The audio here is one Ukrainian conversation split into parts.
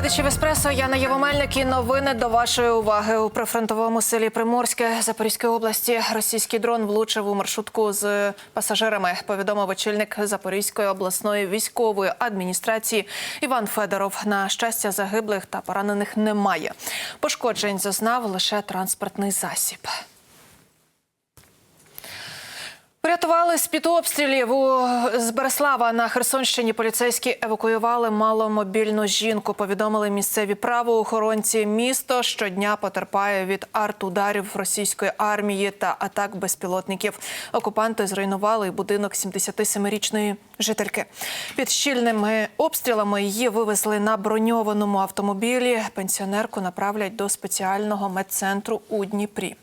Глядачів еспресо. Яна Євомельник і новини до вашої уваги у прифронтовому селі Приморське Запорізької області. Російський дрон влучив у маршрутку з пасажирами. Повідомив очільник Запорізької обласної військової адміністрації Іван Федоров. На щастя, загиблих та поранених немає. Пошкоджень зазнав лише транспортний засіб. Порятували з-під обстрілів у з Береслава на Херсонщині. Поліцейські евакуювали маломобільну жінку. Повідомили місцеві правоохоронці. Місто щодня потерпає від арт-ударів російської армії та атак безпілотників. Окупанти зруйнували будинок 77-річної жительки. Під щільними обстрілами її вивезли на броньованому автомобілі. Пенсіонерку направлять до спеціального медцентру у Дніпрі.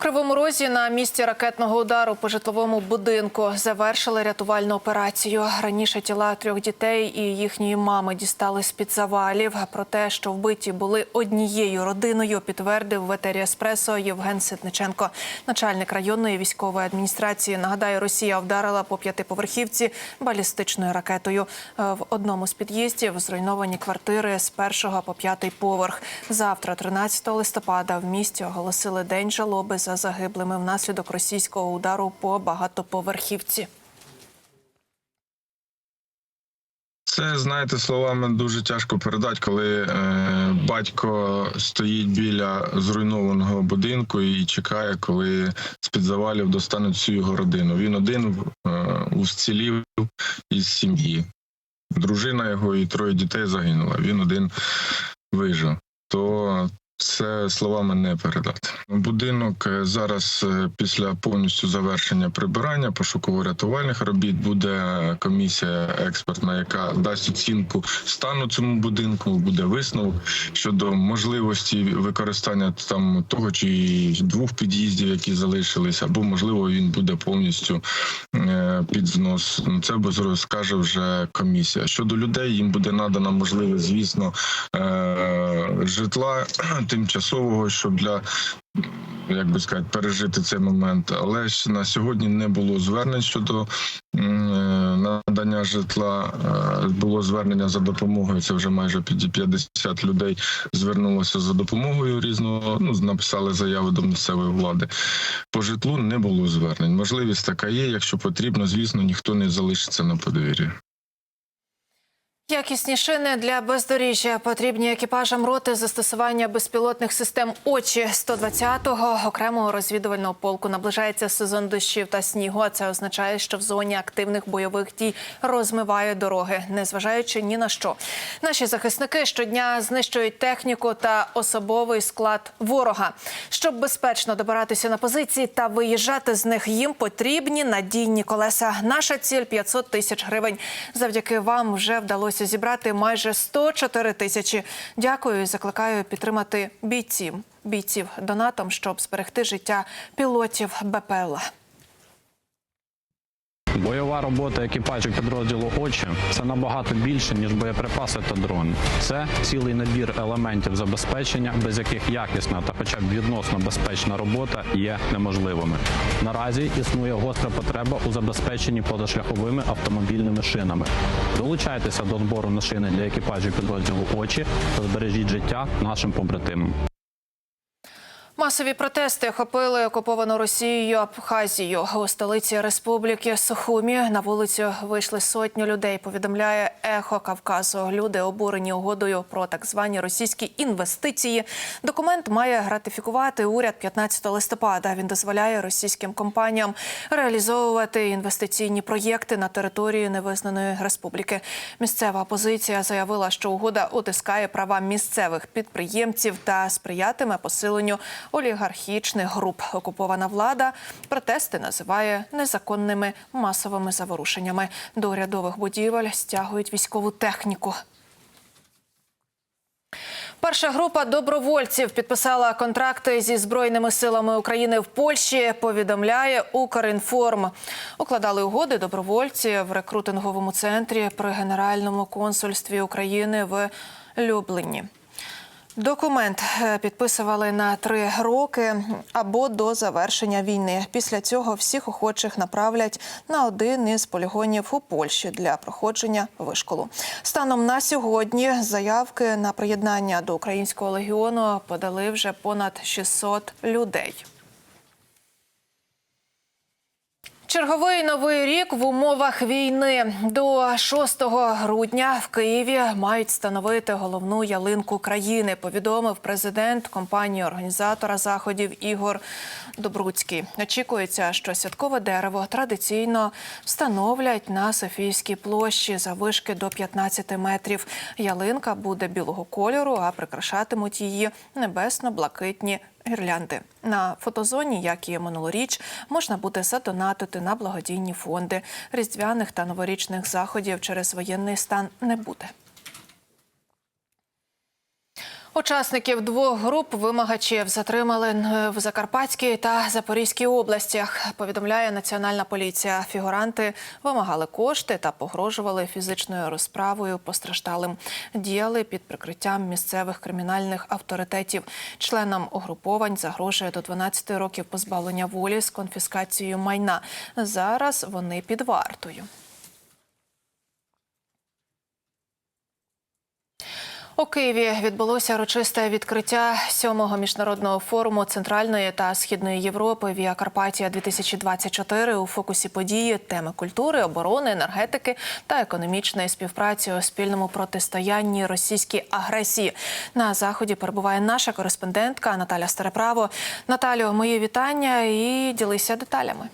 Кривому Розі на місці ракетного удару по житловому будинку завершили рятувальну операцію. Раніше тіла трьох дітей і їхньої мами дістали з під завалів. Про те, що вбиті були однією родиною, підтвердив в Еспресо Євген Ситниченко, начальник районної військової адміністрації. Нагадаю, Росія вдарила по п'ятиповерхівці балістичною ракетою. Е, В одному з під'їздів зруйновані квартири з першого по п'ятий поверх. Завтра, 13 листопада, в місті оголосили день жалоби за загиблими внаслідок російського удару по багатоповерхівці. Це знаєте словами дуже тяжко передати, коли е, батько стоїть біля зруйнованого будинку і чекає, коли з під завалів достануть всю його родину. Він один е, уцілів із сім'ї. Дружина його і троє дітей загинула. Він один вижив. Це словами не передати. Будинок е, зараз е, після повністю завершення прибирання пошуково-рятувальних робіт буде комісія експертна, яка дасть оцінку стану цьому будинку. Буде висновок щодо можливості використання там того чи двох під'їздів, які залишились, або можливо він буде повністю е, під знос. Ну, Це бо скаже вже комісія. Щодо людей, їм буде надана можливість, звісно, е, житла тимчасового, щоб для як би сказати, пережити цей момент. Але ж на сьогодні не було звернень щодо е, надання житла. Е, Було звернення за допомогою. Це вже майже під 50 людей звернулося за допомогою різного. Ну написали заяви до місцевої влади. По житлу не було звернень. Можливість така є. Якщо потрібно, звісно, ніхто не залишиться на подвір'ї. Якісні шини для бездоріжжя потрібні екіпажам роти застосування безпілотних систем очі 120-го окремого розвідувального полку. Наближається сезон дощів та снігу. а Це означає, що в зоні активних бойових дій розмиває дороги, незважаючи ні на що. Наші захисники щодня знищують техніку та особовий склад ворога. Щоб безпечно добиратися на позиції та виїжджати з них, їм потрібні надійні колеса. Наша ціль 500 тисяч гривень. Завдяки вам вже вдалося зібрати майже 104 тисячі. Дякую і закликаю підтримати бійців бійців донатом, щоб зберегти життя пілотів БПЛА. Бойова робота екіпажів підрозділу очі це набагато більше ніж боєприпаси та дрони. Це цілий набір елементів забезпечення, без яких якісна та, хоча б відносно безпечна робота є неможливими. Наразі існує гостра потреба у забезпеченні позашляховими автомобільними шинами. Долучайтеся до збору на шини для екіпажів підрозділу очі та збережіть життя нашим побратимам. Масові протести охопили окуповану Росією Абхазію у столиці Республіки Сухумі. На вулицю вийшли сотні людей. Повідомляє ехо Кавказу. Люди обурені угодою про так звані російські інвестиції. Документ має ратифікувати уряд 15 листопада. Він дозволяє російським компаніям реалізовувати інвестиційні проєкти на території невизнаної республіки. Місцева опозиція заявила, що угода утискає права місцевих підприємців та сприятиме посиленню олігархічних груп. Окупована влада протести називає незаконними масовими заворушеннями. До урядових будівель стягують військову техніку. Перша група добровольців підписала контракти зі збройними силами України в Польщі. Повідомляє Укрінформ. Укладали угоди добровольці в рекрутинговому центрі при Генеральному консульстві України в Любліні. Документ е, підписували на три роки або до завершення війни. Після цього всіх охочих направлять на один із полігонів у Польщі для проходження вишколу. Станом на сьогодні заявки на приєднання до українського легіону подали вже понад 600 людей. Черговий новий рік в умовах війни до 6 грудня в Києві мають встановити головну ялинку країни. Повідомив президент компанії організатора заходів Ігор Добруцький. Очікується, що святкове дерево традиційно встановлять на Софійській площі за вишки до 15 метрів. Ялинка буде білого кольору, а прикрашатимуть її небесно-блакитні гірлянди. На фотозоні, як і минулоріч, можна буде задонатити на благодійні фонди. Різдвяних та новорічних заходів через воєнний стан не буде. Учасників двох груп вимагачів затримали в Закарпатській та Запорізькій областях. Повідомляє Національна поліція. Фігуранти вимагали кошти та погрожували фізичною розправою постраждалим. Діяли під прикриттям місцевих кримінальних авторитетів. Членам угруповань загрожує до 12 років позбавлення волі з конфіскацією майна. Зараз вони під вартою. У Києві відбулося урочисте відкриття сьомого міжнародного форуму Центральної та Східної Європи Віа Карпатія 2024 у фокусі події теми культури, оборони, енергетики та економічної співпраці у спільному протистоянні російській агресії. На заході перебуває наша кореспондентка Наталя Стареправо. Наталю, мої вітання і ділися деталями.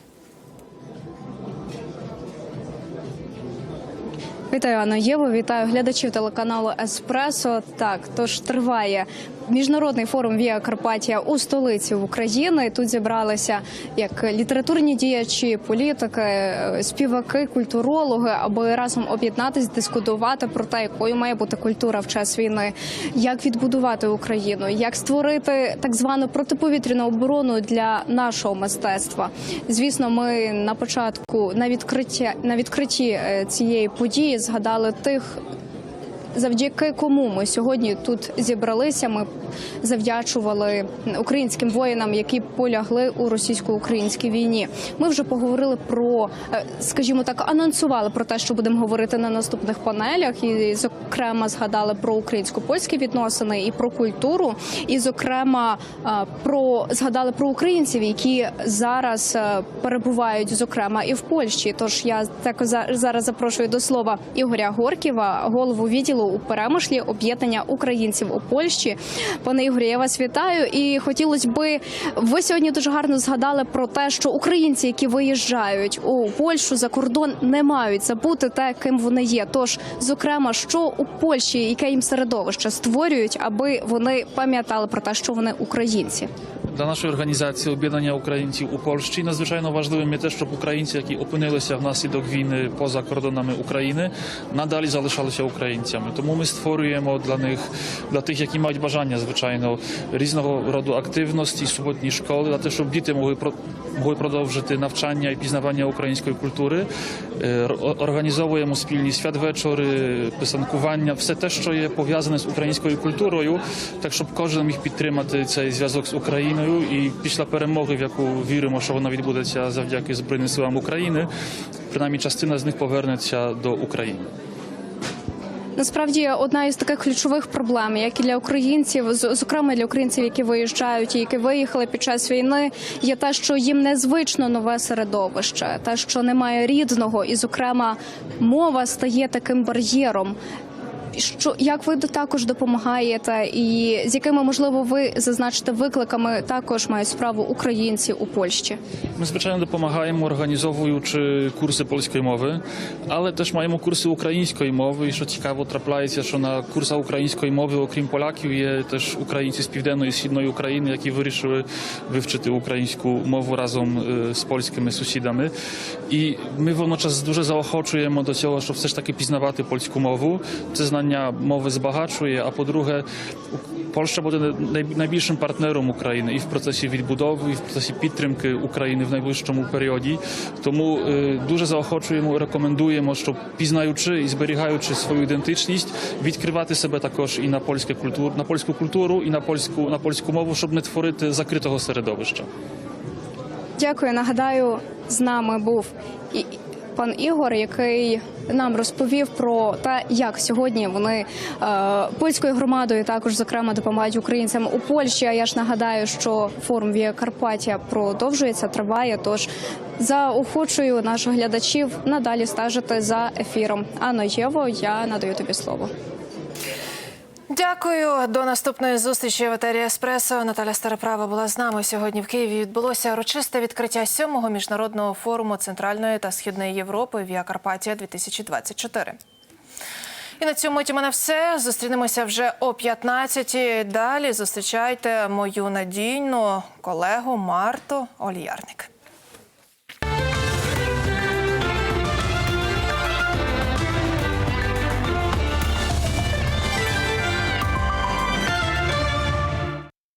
Вітаю Анна Єво, вітаю глядачів телеканалу Еспресо. Так, тож триває міжнародний форум Віа Карпатія у столиці України. Тут зібралися як літературні діячі, політики, співаки, культурологи, аби разом об'єднатись, дискутувати про те, якою має бути культура в час війни, як відбудувати Україну, як створити так звану протиповітряну оборону для нашого мистецтва. Звісно, ми на початку на відкриття на відкритті е, цієї події згадали тих. Завдяки кому ми сьогодні тут зібралися. Ми завдячували українським воїнам, які полягли у російсько-українській війні. Ми вже поговорили про, е, скажімо так, анонсували про те, що будемо говорити на наступних панелях, і зокрема згадали про українсько-польські відносини і про культуру, і зокрема е, про згадали про українців, які зараз е, перебувають, зокрема і в Польщі. Тож я так за- зараз запрошую до слова Ігоря Горківа, голову відділу у Перемишлі об'єднання українців у Польщі. Пане Ігорі, я вас вітаю. І хотілося би ви сьогодні дуже гарно згадали про те, що українці, які виїжджають у Польщу за кордон, не мають забути те, ким вони є. Тож, зокрема, що у Польщі, яке їм середовище створюють, аби вони пам'ятали про те, що вони українці. Для нашої організації об'єднання українців у Польщі надзвичайно важливим є те, щоб українці, які опинилися внаслідок війни поза кордонами України, надалі залишалися українцями. Тому ми створюємо для них, для тих, які мають бажання, звичайно, різного роду активності, суботні школи, для того, щоб діти могли могли продовжити навчання і пізнавання української культури. Е, Організовуємо спільні святвечори, писанкування, все те, що є пов'язане з українською культурою, так щоб кожен міг підтримати цей зв'язок з Україною. І після перемоги, в яку віримо, що вона відбудеться завдяки Збройним силам України, принаймні частина з них повернеться до України. Насправді одна із таких ключових проблем, як і для українців, зокрема для українців, які виїжджають і які виїхали під час війни, є те, що їм незвично нове середовище, те, що немає рідного, і зокрема мова стає таким бар'єром. Що як ви також допомагаєте, і з якими можливо ви зазначите викликами також мають справу українці у Польщі? Ми звичайно допомагаємо, організовуючи курси польської мови, але теж маємо курси української мови. І що цікаво, трапляється, що на курсах української мови, окрім поляків, є теж українці з південної і східної України, які вирішили вивчити українську мову разом е, з польськими сусідами. І ми водночас дуже заохочуємо до цього, щоб все ж таки пізнавати польську мову. Це знання spілкування мови збагачує. А по-друге, Польща буде найбільшим партнером України і в процесі відбудови, і в процесі підтримки України в найближчому періоді. Тому е, дуже заохочуємо, рекомендуємо, щоб пізнаючи і зберігаючи свою ідентичність, відкривати себе також і на польське культур, на польську культуру, і на польську на польську мову, щоб не творити закритого середовища. Дякую. Нагадаю, з нами був пан Ігор, який нам розповів про те, як сьогодні вони е, польською громадою також зокрема допомагають українцям у Польщі. А я ж нагадаю, що форум Вія Карпатія продовжується, триває. Тож заохочую наших глядачів надалі стежити за ефіром. Анно Єво, я надаю тобі слово. Дякую. До наступної зустрічі в етері Еспресо. Наталя Староправа була з нами сьогодні. В Києві відбулося урочисте відкриття сьомого міжнародного форуму Центральної та Східної Європи Віа Карпатія 2024 І на цьому у мене все. Зустрінемося вже о 15-й. Далі зустрічайте мою надійну колегу Марту Оліярник.